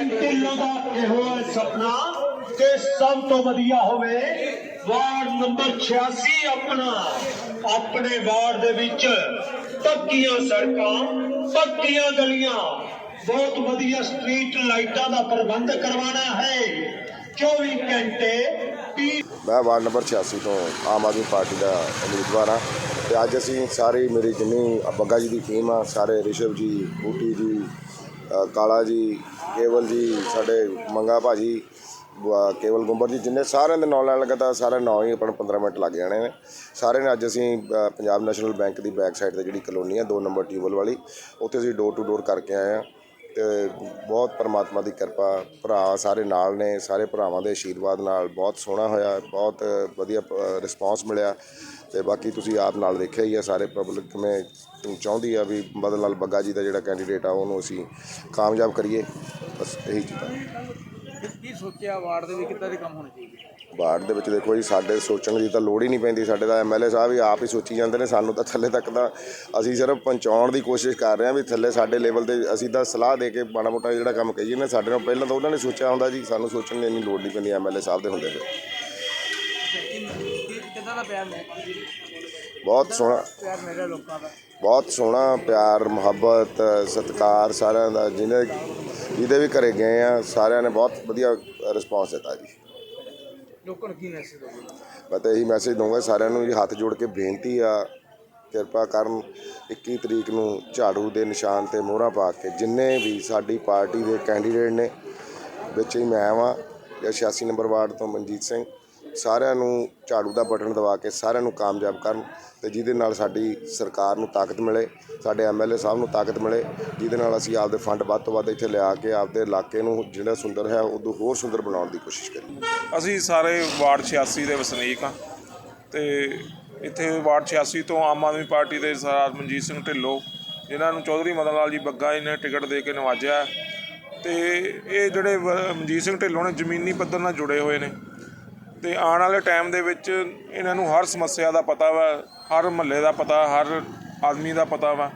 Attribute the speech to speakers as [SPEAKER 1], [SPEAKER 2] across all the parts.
[SPEAKER 1] ਢਿੱਲੋਂ ਦਾ ਇਹੋ ਹੈ ਸੁਪਨਾ ਕਿ ਸਭ ਤੋਂ ਵਧੀਆ ਹੋਵੇ ਵਾਰਡ ਨੰਬਰ 86 ਆਪਣਾ। ਆਪਣੇ ਵਾਰਡ ਦੇ ਵਿੱਚ ਪੱਕੀਆਂ ਸੜਕਾਂ, ਪੱਕੀਆਂ ਗਲੀਆਂ, ਬਹੁਤ ਵਧੀਆ ਸਟਰੀਟ ਲਾਈਟਾਂ ਦਾ ਪ੍ਰਬੰਧ ਕਰਵਾਉਣਾ ਹੈ। 24 ਘੰਟੇ
[SPEAKER 2] ਮੈਂ ਵਾਰਡ ਨੰਬਰ 86 ਤੋਂ ਆਮ ਆਦਮੀ ਪਾਰਟੀ ਦਾ ਉਮੀਦਵਾਰ ਹਾਂ ਤੇ ਅੱਜ ਅਸੀਂ ਸਾਰੇ ਮੇਰੀ ਜਿੰਨੀ ਬੱਗਾ ਜੀ ਦੀ ਟੀਮ ਆ, ਸਾਰੇ ਰਿਸ਼ਵ ਜੀ, ਬੂਟੀ ਜੀ ਕਾਲਾ ਜੀ, ਕੇਵਲ ਜੀ, ਸਾਡੇ ਮੰਗਾ ਭਾਜੀ ਬ- ਕੇਵਲ ਗੁੰਬਰ ਜੀ, ਜਿੰਨੇ ਸਾਰਿਆਂ ਦੇ ਨਾਂ ਲੈਣ ਲੱਗਾ ਤਾਂ ਸਾਰੇ ਨਾਂ ਹੀ ਆਪਣਾ 15 ਮਿੰਟ ਲੱਗ ਜਾਣੇ ਨੇ। ਸਾਰੇ ਨੇ ਅੱਜ ਅਸੀਂ ਪੰਜਾਬ ਨੈਸ਼ਨਲ ਬੈਂਕ ਦੀ ਬੈਕ ਸਾਈਡ ਤੇ ਜਿਹੜੀ ਕਲੋਨੀ ਹੈ 2 ਨੰਬਰ ਟਿਊਬਲ ਵਾਲੀ, ਉੱਥੇ ਅਸੀਂ ਡੋਰ ਟੂ ਡੋਰ ਕਰਕੇ ਆਏ ਹਾਂ। ਤੇ ਬਹੁਤ ਪਰਮਾਤਮਾ ਦੀ ਕਿਰਪਾ, ਭਰਾ ਸਾਰੇ ਨਾਲ ਨੇ, ਸਾਰੇ ਭਰਾਵਾਂ ਦੇ ਆਸ਼ੀਰਵਾਦ ਨਾਲ ਬਹੁਤ ਸੋਹਣਾ ਹੋਇਆ, ਬਹੁਤ ਵਧੀਆ ਰਿਸਪਾਂਸ ਮਿਲਿਆ ਤੇ ਬਾਕੀ ਤੁਸੀਂ ਆਪ ਨਾਲ ਦੇਖਿਆ ਹੀ ਆ, ਸਾਰੇ ਪਬਲਿਕ ਕਿਵੇਂ ਚਾਹੁੰਦੀ ਆ ਵੀ ਬਦਲ ਲਾਲ ਬੱਗਾ ਜੀ ਦਾ ਜਿਹੜਾ ਕੈਂਡੀਡੇਟ ਆ, ਉਹਨੂੰ ਅਸੀਂ ਕਾਮਯਾਬ ਕਰੀਏ, ਬਸ ਇਹੀ ਚੀਜ਼ਾਂ
[SPEAKER 3] ਕੀ ਸੋਚਿਆ, ਵਾਰਡ ਦੇ ਵਿੱਚ ਕਿੱਦਾਂ ਦੇ ਕੰਮ ਹੋਣੇ ਚਾਹੀਦੇ?
[SPEAKER 2] ਵਾਰਡ ਦੇ ਵਿੱਚ ਦੇਖੋ ਜੀ ਸਾਡੇ ਸੋਚਣ ਦੀ ਤਾਂ ਲੋੜ ਹੀ ਨਹੀਂ ਪੈਂਦੀ ਸਾਡੇ ਤਾਂ ਐਮਐਲਏ ਸਾਹਿਬ ਹੀ ਆਪ ਹੀ ਸੋਚੀ ਜਾਂਦੇ ਨੇ ਸਾਨੂੰ ਤਾਂ ਥੱਲੇ ਤੱਕ ਤਾਂ ਅਸੀਂ ਸਿਰਫ ਪਹੁੰਚਾਉਣ ਦੀ ਕੋਸ਼ਿਸ਼ ਕਰ ਰਹੇ ਹਾਂ ਵੀ ਥੱਲੇ ਸਾਡੇ ਲੈਵਲ ਤੇ ਅਸੀਂ ਤਾਂ ਸਲਾਹ ਦੇ ਕੇ ਮਾੜਾ ਮੋਟਾ ਜਿਹੜਾ ਕੰਮ ਕਹੀਏ ਨੇ ਸਾਡੇ ਨਾਲ ਪਹਿਲਾਂ ਤਾਂ ਉਹਨਾਂ ਨੇ ਸੋਚਿਆ ਹੁੰਦਾ ਜੀ ਸਾਨੂੰ ਸੋਚਣ ਦੀ ਇੰਨੀ ਲੋੜ ਨਹੀਂ ਪੈਂਦੀ ਐਮਐਲਏ ਸਾਹਿਬ ਦੇ ਹੁੰਦੇ
[SPEAKER 3] ਮਿਲ
[SPEAKER 2] ਬਹੁਤ ਸੋਹਣਾ।
[SPEAKER 3] ਪਿਆਰ ਮੇਰੇ ਲੋਕਾਂ ਦਾ?
[SPEAKER 2] ਬਹੁਤ ਸੋਹਣਾ ਪਿਆਰ ਮੁਹੱਬਤ ਸਤਿਕਾਰ ਸਾਰਿਆਂ ਦਾ ਜਿਹਨੇ ਜਿਹਦੇ ਵੀ ਘਰੇ ਗਏ ਆ ਸਾਰਿਆਂ ਨੇ ਬਹੁਤ ਵਧੀਆ ਰਿਸਪਾਂਸ ਦਿੱਤਾ ਜੀ।
[SPEAKER 3] ਲੋਕਾਂ ਨੂੰ ਕੀ ਮੈਸੇਜ ਦੋਗੇ
[SPEAKER 2] ਮੈਂ ਤਾਂ ਇਹੀ ਮੈਸੇਜ ਦਊਂਗਾ ਸਾਰਿਆਂ ਨੂੰ ਜੀ, ਹੱਥ ਜੋੜ ਕੇ ਬੇਨਤੀ ਆ, ਕਿਰਪਾ ਕਰਨ 21 ਤਰੀਕ ਨੂੰ ਝਾੜੂ ਦੇ ਨਿਸ਼ਾਨ ਤੇ ਮੋਹਰਾਂ ਪਾ ਕੇ ਜਿੰਨੇ ਵੀ ਸਾਡੀ ਪਾਰਟੀ ਦੇ ਕੈਂਡੀਡੇਟ ਨੇ, ਵਿੱਚ ਹੀ ਮੈਂ ਵਾਂ ਜਾਂ 86 ਨੰਬਰ ਵਾਰਡ ਤੋਂ ਮਨਜੀਤ ਸਿੰਘ ਸਾਰਿਆਂ ਨੂੰ ਝਾੜੂ ਦਾ ਬਟਨ ਦਵਾ ਕੇ ਸਾਰਿਆਂ ਨੂੰ ਕਾਮਯਾਬ ਕਰਨ ਤੇ ਜਿਹਦੇ ਨਾਲ ਸਾਡੀ ਸਰਕਾਰ ਨੂੰ ਤਾਕਤ ਮਿਲੇ, ਸਾਡੇ ਐਮਐਲਏ ਸਾਹਿਬ ਨੂੰ ਤਾਕਤ ਮਿਲੇ, ਜਿਹਦੇ ਨਾਲ ਅਸੀਂ ਆਪਦੇ ਫੰਡ ਵੱਧ ਤੋਂ ਵੱਧ ਇੱਥੇ ਲਿਆ ਕੇ ਆਪਦੇ ਇਲਾਕੇ ਨੂੰ ਜਿਹੜਾ ਸੁੰਦਰ ਹੈ ਉਦੋਂ ਹੋਰ ਸੁੰਦਰ ਬਣਾਉਣ ਦੀ ਕੋਸ਼ਿਸ਼ ਕਰੀਏ।
[SPEAKER 4] ਅਸੀਂ ਸਾਰੇ ਵਾਰਡ 86 ਦੇ ਵਸਨੀਕ ਹਾਂ ਤੇ ਇੱਥੇ ਵਾਰਡ 86 ਤੋਂ ਆਮ ਆਦਮੀ ਪਾਰਟੀ ਦੇ ਸਰਦਾਰ ਮਨਜੀਤ ਸਿੰਘ ਢਿੱਲੋਂ, ਜਿਨ੍ਹਾਂ ਨੂੰ ਚੌਧਰੀ ਮਦਨ ਲਾਲ ਜੀ ਬੱਗਾ ਜੀ ਨੇ ਟਿਕਟ ਦੇ ਕੇ ਨਵਾਜਿਆ ਤੇ ਇਹ ਜਿਹੜੇ ਮਨਜੀਤ ਸਿੰਘ ਢਿੱਲੋਂ ਨੇ ਜ਼ਮੀਨੀ ਪੱਧਰ ਨਾਲ ਜੁੜੇ ਹੋਏ ਨੇ। ਤੇ ਆਉਣ ਵਾਲੇ ਟਾਈਮ ਦੇ ਵਿੱਚ ਇਹਨਾਂ ਨੂੰ ਹਰ ਸਮੱਸਿਆ ਦਾ ਪਤਾ ਵਾ, ਹਰ ਮਹੱਲੇ ਦਾ ਪਤਾ, ਹਰ ਆਦਮੀ ਦਾ ਪਤਾ ਵਾ।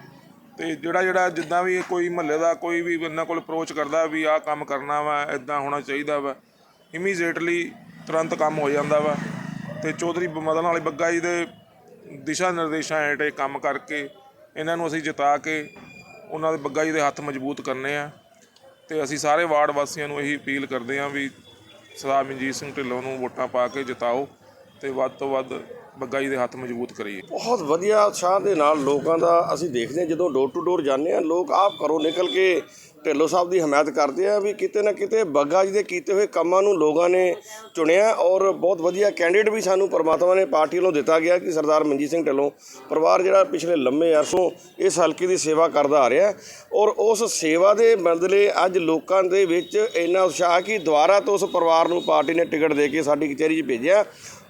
[SPEAKER 4] ਤੇ ਜਿਹੜਾ ਜਿਹੜਾ ਜਿੱਦਾਂ ਵੀ ਕੋਈ ਮਹੱਲੇ ਦਾ ਕੋਈ ਵੀ ਇਹਨਾਂ ਕੋਲ ਅਪਰੋਚ ਕਰਦਾ ਵੀ ਆਹ ਕੰਮ ਕਰਨਾ ਵਾ ਇਦਾਂ ਹੋਣਾ ਚਾਹੀਦਾ ਵਾ ਇਮੀਡੀਏਟਲੀ ਤੁਰੰਤ ਕੰਮ ਹੋ ਜਾਂਦਾ ਵਾ। ਤੇ ਚੌਧਰੀ ਮਦਨ ਵਾਲੇ ਬੱਗਾ ਜੀ ਦੇ ਦਿਸ਼ਾ ਨਿਰਦੇਸ਼ਾਂ ਹੇਠ ਕੰਮ ਕਰਕੇ ਇਹਨਾਂ ਨੂੰ ਅਸੀਂ ਜਿਤਾ ਕੇ ਉਹਨਾਂ ਦੇ ਬੱਗਾ ਜੀ ਦੇ ਹੱਥ ਮਜ਼ਬੂਤ ਕਰਨੇ ਆ। ਤੇ ਅਸੀਂ ਸਾਰੇ ਵਾਰਡ ਵਾਸੀਆਂ ਨੂੰ ਇਹੀ ਅਪੀਲ ਕਰਦੇ ਹਾਂ ਵੀ ਸਰਦਾਰ ਮਨਜੀਤ ਸਿੰਘ ਢਿੱਲੋਂ ਨੂੰ ਵੋਟਾਂ ਪਾ ਕੇ ਜਿਤਾਓ ਤੇ ਵੱਧ ਤੋਂ ਵੱਧ ਬੱਗਾਈ ਦੇ ਹੱਥ ਮਜ਼ਬੂਤ ਕਰੀਏ।
[SPEAKER 5] ਬਹੁਤ ਵਧੀਆ ਉਤਸ਼ਾਹ ਦੇ ਨਾਲ ਲੋਕਾਂ ਦਾ ਅਸੀਂ ਦੇਖਦੇ ਹਾਂ, ਜਦੋਂ ਡੋਰ ਟੂ ਡੋਰ ਜਾਂਦੇ ਹਾਂ, ਲੋਕ ਆਪ ਘਰੋਂ ਨਿਕਲ ਕੇ ਢਿੱਲੋਂ ਸਾਹਿਬ ਦੀ ਹਮਾਇਤ ਕਰਦੇ ਆ ਵੀ ਕਿਤੇ ਨਾ ਕਿਤੇ ਬੱਗਾ ਜੀ ਦੇ ਕੀਤੇ ਹੋਏ ਕੰਮਾਂ ਨੂੰ ਲੋਕਾਂ ਨੇ ਚੁਣਿਆ ਔਰ ਬਹੁਤ ਵਧੀਆ ਕੈਂਡੀਡੇਟ ਵੀ ਸਾਨੂੰ ਪਰਮਾਤਮਾ ਨੇ ਪਾਰਟੀ ਵੱਲੋਂ ਦਿੱਤਾ ਗਿਆ ਕਿ ਸਰਦਾਰ ਮਨਜੀਤ ਸਿੰਘ ਢਿੱਲੋਂ ਪਰਿਵਾਰ ਜਿਹੜਾ ਪਿਛਲੇ ਲੰਮੇ ਅਰਸੋਂ ਇਸ ਹਲਕੇ ਦੀ ਸੇਵਾ ਕਰਦਾ ਆ ਰਿਹਾ ਔਰ ਉਸ ਸੇਵਾ ਦੇ ਬਦਲੇ ਅੱਜ ਲੋਕਾਂ ਦੇ ਵਿੱਚ ਇੰਨਾ ਉਤਸ਼ਾਹ ਕਿ ਦੁਬਾਰਾ ਤੋਂ ਉਸ ਪਰਿਵਾਰ ਨੂੰ ਪਾਰਟੀ ਨੇ ਟਿਕਟ ਦੇ ਕੇ ਸਾਡੀ ਕਚਹਿਰੀ 'ਚ ਭੇਜਿਆ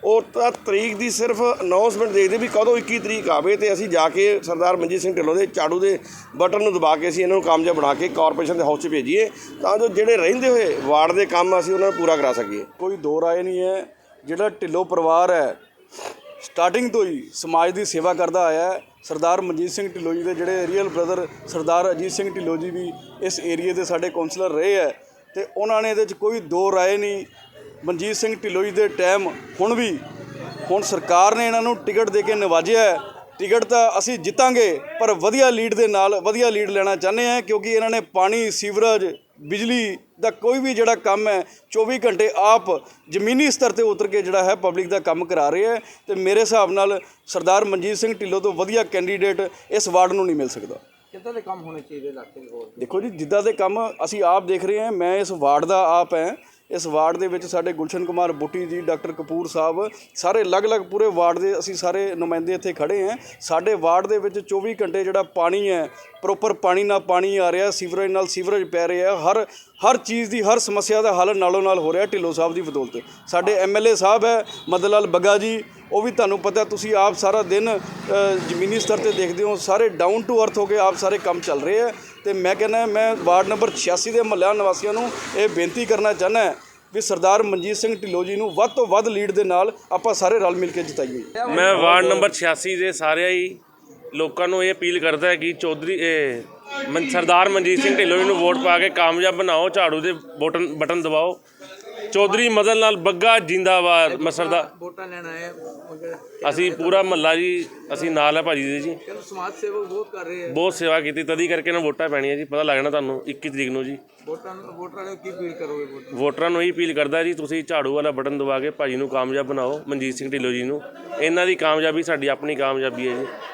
[SPEAKER 5] ਉਹ ਤਾਂ ਤਰੀਕ ਦੀ ਸਿਰਫ ਅਨਾਉਂਸਮੈਂਟ ਦੇਖਦੇ ਵੀ ਕਦੋਂ 21 ਤਰੀਕ ਆਵੇ ਤੇ ਅਸੀਂ ਜਾ ਕੇ ਸਰਦਾਰ ਮਨਜੀਤ ਸਿੰਘ ਢਿੱਲੋਂ ਦੇ ਝਾੜੂ ਦੇ ਬਟਨ ਨੂੰ ਦਬਾ ਕੇ ਅਸੀਂ ਇਹਨਾਂ ਨੂੰ ਕਾਮਯਾਬ ਬਣਾ ਕੇ ਕਾਰਪੋਰੇਸ਼ਨ ਦੇ ਹਾਊਸ 'ਚ ਭੇਜੀਏ, ਤਾਂ ਜੋ ਜਿਹੜੇ ਰਹਿੰਦੇ ਹੋਏ ਵਾਰਡ ਦੇ ਕੰਮ ਅਸੀਂ ਉਹਨਾਂ ਨੂੰ ਪੂਰਾ ਕਰਾ ਸਕੀਏ।
[SPEAKER 6] ਕੋਈ ਦੋ ਰਾਏ ਨਹੀਂ ਹੈ। ਜਿਹੜਾ ਢਿੱਲੋਂ ਪਰਿਵਾਰ ਹੈ ਸਟਾਰਟਿੰਗ ਤੋਂ ਹੀ ਸਮਾਜ ਦੀ ਸੇਵਾ ਕਰਦਾ ਆਇਆ ਹੈ, ਸਰਦਾਰ ਮਨਜੀਤ ਸਿੰਘ ਢਿੱਲੋਂ ਜੀ ਦੇ ਜਿਹੜੇ ਰੀਅਲ ਬ੍ਰਦਰ ਸਰਦਾਰ ਅਜੀਤ ਸਿੰਘ ਢਿੱਲੋਂ ਜੀ ਵੀ ਇਸ ਏਰੀਏ ਦੇ ਸਾਡੇ ਕਾਉਂਸਲਰ ਰਹੇ ਹੈ, ਤੇ ਉਹਨਾਂ ਨੇ ਇਹਦੇ 'ਚ ਕੋਈ ਦੋ ਰਾਏ ਨਹੀਂ। ਮਨਜੀਤ ਸਿੰਘ ਢਿੱਲੋਂ ਜੀ ਦੇ ਟਾਈਮ ਹੁਣ ਵੀ ਹੁਣ ਸਰਕਾਰ ਨੇ ਇਹਨਾਂ ਨੂੰ ਟਿਕਟ ਦੇ ਕੇ ਨਵਾਜਿਆ ਟਿਕਟ ਤਾਂ ਅਸੀਂ ਜਿੱਤਾਂਗੇ ਪਰ ਵਧੀਆ ਲੀਡ ਦੇ ਨਾਲ ਵਧੀਆ ਲੀਡ ਲੈਣਾ ਚਾਹੁੰਦੇ ਹਾਂ ਕਿਉਂਕਿ ਇਹਨਾਂ ਨੇ ਪਾਣੀ ਸੀਵਰੇਜ ਬਿਜਲੀ ਦਾ ਕੋਈ ਵੀ ਜਿਹੜਾ ਕੰਮ ਹੈ 24 ਘੰਟੇ ਆਪ ਜ਼ਮੀਨੀ ਸਤਰ ਤੇ ਉਤਰ ਕੇ ਜਿਹੜਾ ਹੈ ਪਬਲਿਕ ਦਾ ਕੰਮ ਕਰਾ ਰਹੇ ਹੈ ਤੇ ਮੇਰੇ ਹਿਸਾਬ ਨਾਲ ਸਰਦਾਰ ਮਨਜੀਤ ਸਿੰਘ ਢਿੱਲੋਂ ਤੋਂ ਵਧੀਆ ਕੈਂਡੀਡੇਟ ਇਸ ਵਾਰਡ ਨੂੰ ਨਹੀਂ ਮਿਲ ਸਕਦਾ।
[SPEAKER 3] ਕਿੱਦਾਂ ਦੇ ਕੰਮ ਹੋਣੇ ਚਾਹੀਦੇ ਇਲਾਕੇ ਦੇ ਹੋਰ?
[SPEAKER 6] ਦੇਖੋ ਜੀ ਜਿੱਦਾਂ ਦੇ ਕੰਮ ਅਸੀਂ ਆਪ ਦੇਖ ਰਹੇ ਹਾਂ ਮੈਂ ਇਸ ਵਾਰਡ ਦਾ ਆਪ ਹੈ ਇਸ ਵਾਰਡ ਦੇ ਵਿੱਚ ਸਾਡੇ ਗੁਲਸ਼ਨ ਕੁਮਾਰ ਬੁੱਟੀ ਜੀ, ਡਾਕਟਰ ਕਪੂਰ ਸਾਹਿਬ, ਸਾਰੇ ਅਲੱਗ-ਅਲੱਗ ਪੂਰੇ ਵਾਰਡ ਦੇ ਅਸੀਂ ਸਾਰੇ ਨੁਮਾਇੰਦੇ ਇੱਥੇ ਖੜੇ ਹਾਂ। ਸਾਡੇ ਵਾਰਡ ਦੇ ਵਿੱਚ 24 ਘੰਟੇ ਜਿਹੜਾ ਪਾਣੀ ਹੈ ਪ੍ਰੋਪਰ ਪਾਣੀ ਨਾਲ ਪਾਣੀ ਆ ਰਿਹਾ, ਸੀਵਰੇਜ ਨਾਲ ਸੀਵਰੇਜ ਪੈ ਰਿਹਾ, ਹਰ ਹਰ ਚੀਜ਼ ਦੀ, ਹਰ ਸਮੱਸਿਆ ਦਾ ਹੱਲ ਨਾਲੋਂ ਨਾਲ ਹੋ ਰਿਹਾ ਢਿੱਲੋਂ ਸਾਹਿਬ ਦੀ ਬਦੌਲਤ। ਸਾਡੇ ਐਮਐਲਏ ਸਾਹਿਬ ਹੈ ਮਦਨ ਲਾਲ ਬੱਗਾ ਜੀ, ਉਹ ਵੀ ਤੁਹਾਨੂੰ ਪਤਾ, ਤੁਸੀਂ ਆਪ ਸਾਰਾ ਦਿਨ ਜ਼ਮੀਨੀ ਸਤਰ ਤੇ ਦੇਖਦੇ ਹੋ, ਸਾਰੇ ਡਾਊਨ ਟੂ ਅਰਥ ਹੋ ਕੇ ਆਪ ਸਾਰੇ ਕੰਮ ਚੱਲ ਰਹੇ ਹੈ। ਤੇ ਮੈਂ ਕਹਿੰਦਾ ਮੈਂ ਵਾਰਡ ਨੰਬਰ 86 ਦੇ ਮਹੱਲਾ ਨਿਵਾਸੀਆਂ ਨੂੰ ਇਹ ਬੇਨਤੀ ਕਰਨਾ ਚਾਹੁੰਦਾ ਵੀ ਸਰਦਾਰ ਮਨਜੀਤ ਸਿੰਘ ਢਿੱਲੋਂ ਜੀ ਨੂੰ ਵੱਧ ਤੋਂ ਵੱਧ ਲੀਡ ਦੇ ਨਾਲ ਆਪਾਂ ਸਾਰੇ ਰਲ ਮਿਲ ਕੇ ਜਿਤਾਈਏ।
[SPEAKER 7] ਮੈਂ ਵਾਰਡ ਨੰਬਰ 86 ਦੇ ਸਾਰਿਆਂ ਹੀ ਲੋਕਾਂ ਨੂੰ ਇਹ ਅਪੀਲ ਕਰਦਾ ਹੈ ਕਿ ਚੌਧਰੀ ਸਰਦਾਰ ਮਨਜੀਤ ਸਿੰਘ ਢਿੱਲੋਂ ਜੀ ਨੂੰ ਵੋਟ ਪਾ ਕੇ ਕਾਮਯਾਬ ਬਣਾਓ, ਝਾੜੂ ਦੇ ਬਟਨ ਬਟਨ ਦਬਾਓ। ਚੌਧਰੀ ਮਦਨ ਲਾਲ ਬੱਗਾ ਜਿੰਦਾਬਾਦ ਮਸਰਦਾ
[SPEAKER 3] ਵੋਟਾਂ ਲੈਣ ਆਏ
[SPEAKER 7] ਅਸੀਂ ਪੂਰਾ ਮਹੱਲਾ ਜੀ ਅਸੀਂ ਨਾਲ ਹੈ ਭਾਜੀ ਦੇ ਜੀ।
[SPEAKER 3] ਕਹਿੰਦੇ ਸਮਾਜ ਸੇਵਕ ਬਹੁਤ ਕਰ ਰਹੇ ਆ।
[SPEAKER 7] ਬਹੁਤ ਸੇਵਾ ਕੀਤੀ ਤਦੀ ਕਰਕੇ ਨਾ ਵੋਟਾਂ ਪੈਣੀਆਂ ਜੀ ਪਤਾ ਲੱਗਣਾ ਤੁਹਾਨੂੰ 21 ਤਰੀਕ ਨੂੰ ਜੀ।
[SPEAKER 3] ਵੋਟਾਂ ਨੂੰ ਵੋਟਰਾਂ ਨੂੰ ਕੀ ਅਪੀਲ ਕਰੋਗੇ ਵੋਟ
[SPEAKER 7] ਵੋਟਰਾਂ ਨੂੰ ਇਹ ਅਪੀਲ ਕਰਦਾ ਜੀ ਤੁਸੀਂ ਝਾੜੂ ਵਾਲਾ ਬਟਨ ਦਬਾ ਕੇ ਭਾਜੀ ਨੂੰ ਕਾਮਯਾਬ ਬਣਾਓ ਮਨਜੀਤ ਸਿੰਘ ਢਿੱਲੋਂ ਜੀ ਨੂੰ। ਇਹਨਾਂ ਦੀ ਕਾਮਯਾਬੀ ਸਾਡੀ ਆਪਣੀ ਕਾਮਯਾਬੀ ਹੈ ਜੀ।